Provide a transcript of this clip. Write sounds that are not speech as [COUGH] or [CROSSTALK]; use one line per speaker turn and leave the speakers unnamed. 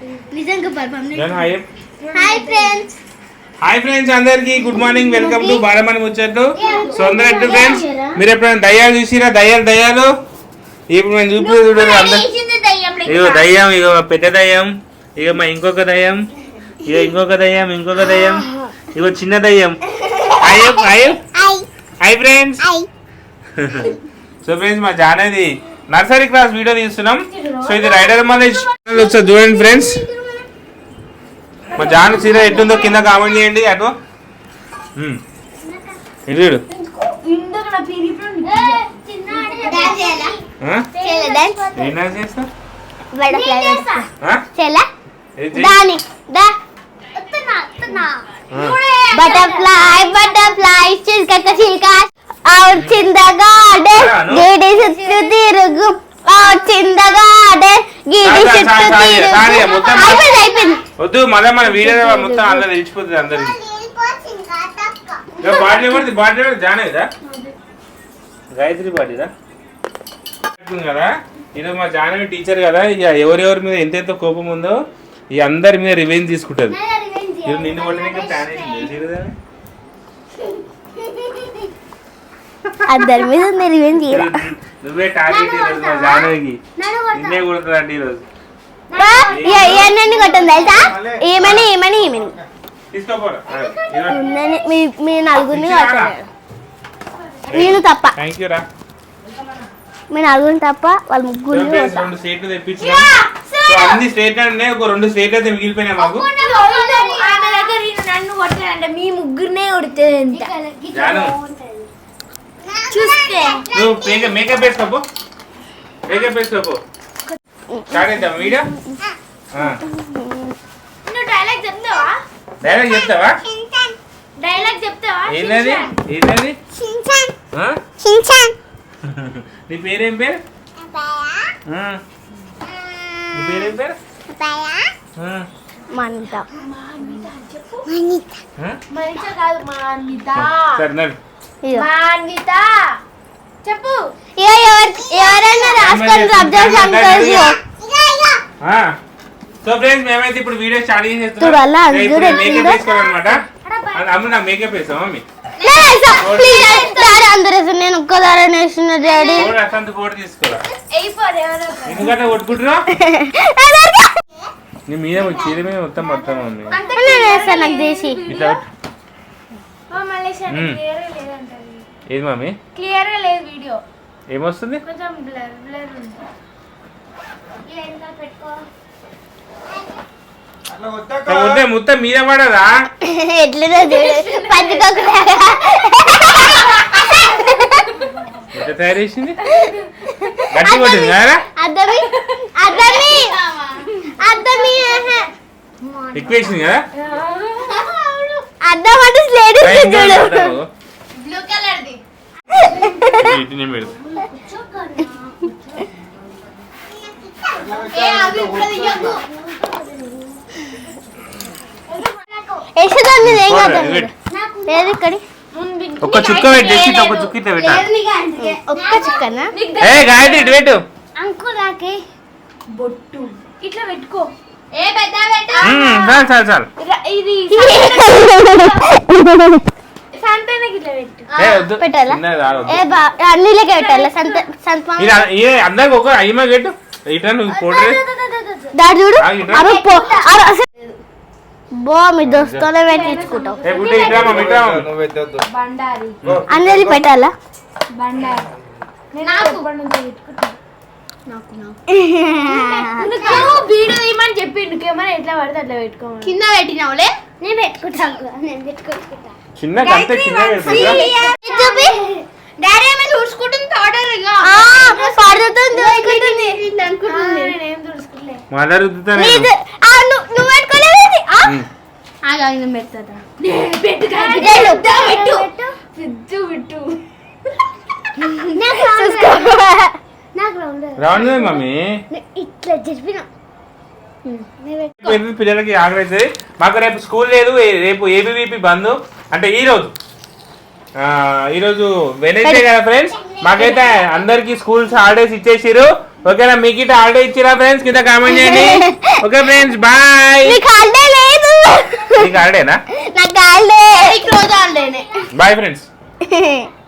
నిజంగా
hi
friends
hi friends అందరికి good morning welcome to Balamani ముచ్చట్లు సో అందరూ ఫ్రెండ్స్ మీరు ఎప్పుడైనా దయ్యాలు చూసిరా? దయ్యాలు దయ్యాలు? ఇప్పుడు మేము చూపి చూడరు అందరు. ఇగో దయ్యం ఇగో పెద్ద దయ్యం ఇగో మా ఇంకొక దయ్యం ఇగో ఇంకొక దయ్యం ఇంకొక దయ్యం ఇగో చిన్న దయ్యం. Hi hi hi friends so friends మా జానది నర్సరీ క్లాస్ వీడియో తీస్తున్నాం. సో ఇది రైడర్ మాలేజ్ ఒకసారి చూడండి ఫ్రెండ్స్. మా జాన చీర ఎట్లుందో కింద కామెంట్ చేయండి అటు. చూడు? ఏం డాన్స్.
Butterfly butterfly. చిల్క చిల్క గిడి చుట్టూ తిరుగు. గిడి చుట్టూ తిరుగు. అయిపోయింది అయిపోయింది.
వద్దు మళ్ళీ మన వీడియో మొత్తం అందులో తెలిసిపోతుంది అందరికి. బాటిల్ ఎవరిది బాటిల్ ఎవరిది జానేదా గాయత్రి బాటిదా కదా. ఇది మా జానవి టీచర్ కదా ఇక ఎవరెవరి మీద ఎంతెంత కోపం ఉందో ఈ అందరి మీద రివెంజ్ తీసుకుంటది. ఇది నిన్ను కొట్టడానికి ప్లాన్ వేసింది
అందరి మీద ఉంది రివెంజ్
నువ్వే టార్గెట్ ఈరోజు మా జానవికి నిన్నే కొడుతుందండి ఈరోజు.
ఎన్ని కొట్టింది తెలుసా? ఏమని ఏమని ఏమని? మీ నలుగురిని నేను తప్ప. మీ నలుగురిని తప్ప వాళ్ళ ముగ్గురిని
రెండు తెప్పించినాం అన్ని స్టేట్ అంటే ఒక రెండు స్టేట్ అయితే మిగిలిపోయినాయి మాకు.
మీ ముగ్గురినే కొడుతుంది చూస్తే.
నువ్వు మేకప్ మేకప్ వేసుకోపో మేకప్ వేసుకోపో స్టార్ట్ చేద్దాం వీడియో?
నువ్వు డైలాగ్ చెప్తావా?
డైలాగ్ చెప్తావా?
డైలాగ్ చెప్తావా?
ఏంటది ఏంటది ఆ? నీ పేరేం పేరు. నీ పేరేం పేరు.
మనిత.
ఆ?
మనిత కాదు మాన్విత
సరే నడు
మాన్విత! చెప్పు. ఎవరైనా రాసుకొని అబ్జర్వ్ సంతోషి
ఆ. సో ఫ్రెండ్స్ మేమైతే ఇప్పుడు వీడియో స్టార్ట్ చేసేస్తున్నాం. మేకప్? వేసుకోవాలన్నమాట. అమ్మ నాకు మేకప్ మమ్మీ.
వేసి నేను ఒక్కదారే వేసిన డాడీ.
ఫోటో అసంత ఫోటో తీసుకోరా? ఎందుకంటే కొట్టుకుంటున్నా [LAUGHS] నీ మీద చీర మీద మొత్తం ఉంది
చేసి.
ఇట్లా. ఏది మమ్మీ
క్లియర్గా లేదు వీడియో.
ఏమొస్తుంది?
కొంచెం బ్లర్ బ్లర్ ఉంది.
ముద్ద ముద్ద మీద పడదా? ఎట్లా తయారు చేసింది? గట్టి కొట్టింది ఎక్కువ వేసింది కదా?
అద్దం అంటే
టైం
చూడు.
బ్లూ కలర్ ది.
ఇటు నేను పెడతా.
ఏ అది ఇప్పుడు
ఏం కాదు. లేదు ఇక్కడ.
ఒక్క చుక్క పెట్టి చుక్క ఇట్లా
ఒక్క చిక్కన?
ఏ గాయత్రి ఇటు పెట్టు.
అంకుల్ రాకే.
బొట్టు. ఇట్లా పెట్టుకో.
చాలు చాలు చాలు.
ఇది
అందరికి ఒక అయ్యమా ఇట్లా నువ్వు
దాడి చూడు. బో మీ పెట్టించుకుంటావు. అందరి పెట్టాలా?
బండారి. నాకు బండి పెట్టుకుంటా నువ్వు వీడియో తీయమని చెప్పి నువ్వేమన్నా ఎట్లా పడితే అట్లా పెట్టుకోమని.
కింద పెట్టినావులే? నేను పెట్టుకుంటాను నేను పెట్టుకుంటా.
డాడీ చూసుకుంటుంది ఆర్డర్ ఇక
పడుతుంది చూసుకుంటుంది అనుకుంటుంది.
నేనేం చూసుకోలే.
మళ్ళా రుద్దుతానే
నీది ఆ, నువ్వు నువ్వు పెట్టుకోలేదు ఇది. ఆ?
మ్మ్.
ఆగు, ఆగు, నేను పెడతా
పెట్టు
పెట్టు.
పెట్టు
మమ్మీ.
ఇట్లా జరిపిన.
పిల్లలకి ఆకలి అవుతుంది మాకు రేపు స్కూల్ లేదు రేపు ఏబీవీపీ బంద్. అంటే ఈ రోజు. ఆ, ఈ రోజు వెనస్డే కదా ఫ్రెండ్స్ మాకైతే అందరికి స్కూల్స్ హాలిడేస్ ఇచ్చేసిరు ఓకేనా? మీకు ఇట్లా హాలిడే ఇచ్చిరా ఫ్రెండ్స్ కింద కామెంట్ చేయండి. ఓకే ఫ్రెండ్స్ బాయ్
నీకు హాలిడే లేదు.
మీకు హాలిడేనా?
నాకు హాలిడే. రోజు హాలిడేనే.
Bye friends [LAUGHS]